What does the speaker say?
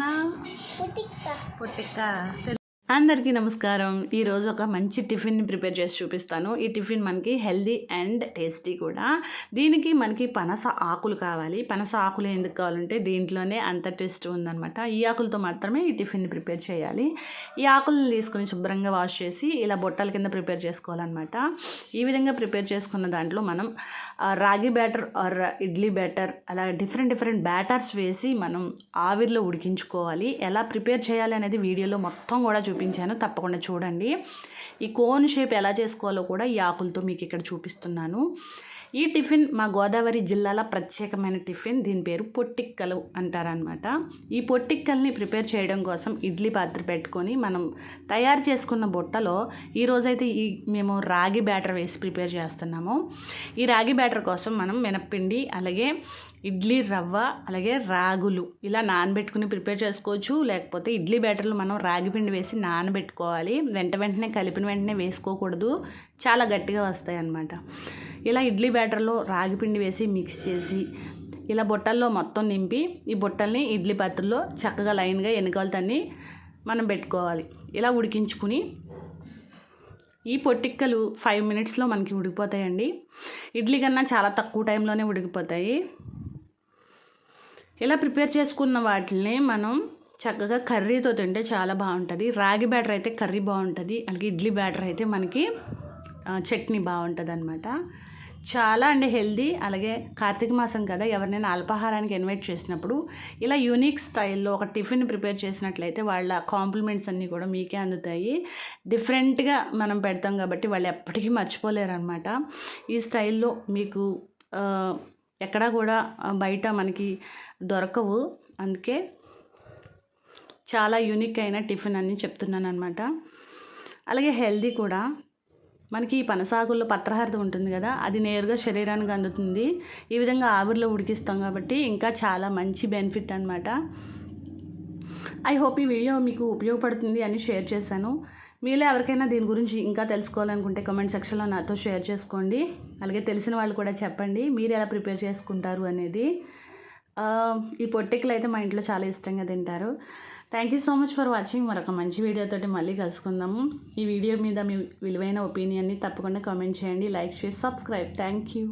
சொன்னால் பொட்டிக்கா. பொட்டிக்கா. అందరికీ నమస్కారం. ఈరోజు ఒక మంచి టిఫిన్ని ప్రిపేర్ చేసి చూపిస్తాను. ఈ టిఫిన్ మనకి హెల్దీ అండ్ టేస్టీ కూడా. దీనికి మనకి పనస ఆకులు కావాలి. పనస ఆకులు ఎందుకు కావాలంటే దీంట్లోనే అంత టేస్ట్ ఉందన్నమాట. ఈ ఆకులతో మాత్రమే ఈ టిఫిన్ని ప్రిపేర్ చేయాలి. ఈ ఆకులను తీసుకుని శుభ్రంగా వాష్ చేసి ఇలా బొట్టల కింద ప్రిపేర్ చేసుకోవాలన్నమాట. ఈ విధంగా ప్రిపేర్ చేసుకున్న దాంట్లో మనం రాగి బ్యాటర్ ఆర్ ఇడ్లీ బ్యాటర్ అలా డిఫరెంట్ డిఫరెంట్ బ్యాటర్స్ వేసి మనం ఆవిరిలో ఉడికించుకోవాలి. ఎలా ప్రిపేర్ చేయాలి అనేది వీడియోలో మొత్తం కూడా చూపించాను. తప్పకుండా చూడండి. ఈ కోన్ షేప్ ఎలా చేసుకోవాలో కూడా ఈ ఆకులతో మీకు ఇక్కడ చూపిస్తున్నాను. ఈ టిఫిన్ మా గోదావరి జిల్లాల ప్రత్యేకమైన టిఫిన్. దీని పేరు పొట్టిక్కలు అంటారనమాట ఈ పొట్టిక్కల్ని ప్రిపేర్ చేయడం కోసం ఇడ్లీ పాత్ర పెట్టుకొని మనం తయారు చేసుకున్న బుట్టలో ఈరోజైతే ఈ మేము రాగి బ్యాటర్ వేసి ప్రిపేర్ చేస్తున్నాము. ఈ రాగి బ్యాటర్ కోసం మనం మినప్పిండి అలాగే ఇడ్లీ రవ్వ అలాగే రాగులు ఇలా నానబెట్టుకుని ప్రిపేర్ చేసుకోవచ్చు. లేకపోతే ఇడ్లీ బ్యాటర్లు మనం రాగి పిండి వేసి నానబెట్టుకోవాలి. వెంట వెంటనే కలిపిన వెంటనే వేసుకోకూడదు. చాలా గట్టిగా వస్తాయి అన్నమాట ఇలా ఇడ్లీ బ్యాటర్లో రాగి పిండి వేసి మిక్స్ చేసి ఇలా బుట్టల్లో మొత్తం నింపి ఈ బుట్టల్ని ఇడ్లీ పాత్రలో చక్కగా లైన్గా ఎన్నికలతన్ని మనం పెట్టుకోవాలి. ఇలా ఉడికించుకుని ఈ పొట్టిక్కలు ఫైవ్ మినిట్స్లో మనకి ఉడికిపోతాయండి. ఇడ్లీ కన్నా చాలా తక్కువ టైంలోనే ఉడికిపోతాయి. ఇలా ప్రిపేర్ చేసుకున్న వాటిని మనం చక్కగా కర్రీతో తింటే చాలా బాగుంటుంది. రాగి బ్యాటర్ అయితే కర్రీ బాగుంటుంది. అలాగే ఇడ్లీ బ్యాటర్ అయితే మనకి చట్నీ బాగుంటుంది అనమాట చాలా అండి హెల్దీ అలాగే కార్తీక మాసం కదా ఎవరినైనా అల్పాహారానికి ఇన్వైట్ చేసినప్పుడు ఇలా యూనిక్ స్టైల్లో ఒక టిఫిన్ ప్రిపేర్ చేసినట్లయితే వాళ్ళ కాంప్లిమెంట్స్ అన్నీ కూడా మీకే అందుతాయి. డిఫరెంట్గా మనం పెడతాం కాబట్టి వాళ్ళు ఎప్పటికీ మర్చిపోలేరు అనమాట ఈ స్టైల్లో మీకు ఎక్కడా కూడా బయట మనకి దొరకవు. అందుకే చాలా యూనిక్ అయిన టిఫిన్ అని చెప్తున్నాను అనమాట అలాగే హెల్దీ కూడా. మనకి ఈ పనసాగుల్లో పత్రహారత ఉంటుంది కదా అది నేరుగా శరీరానికి అందుతుంది. ఈ విధంగా ఆవిరిలో ఉడికిస్తాం కాబట్టి ఇంకా చాలా మంచి బెనిఫిట్ అనమాట ఐ హోప్ ఈ వీడియో మీకు ఉపయోగపడుతుంది అని షేర్ చేశాను. మీలో ఎవరికైనా దీని గురించి ఇంకా తెలుసుకోవాలనుకుంటే కమెంట్ సెక్షన్లో నాతో షేర్ చేసుకోండి. అలాగే తెలిసిన వాళ్ళు కూడా చెప్పండి మీరు ఎలా ప్రిపేర్ చేసుకుంటారు అనేది. ఈ పొట్టికలు అయితే మా ఇంట్లో చాలా ఇష్టంగా తింటారు. Thank you so much for watching మరొక మంచి వీడియోతోటి మళ్ళీ కలుసుకుందాము ఈ వీడియో మీద మీ విలువైన ఒపీనియన్ని తప్పకుండా కామెంట్ చేయండి. లైక్ చేసి సబ్స్క్రైబ్ థ్యాంక్ యూ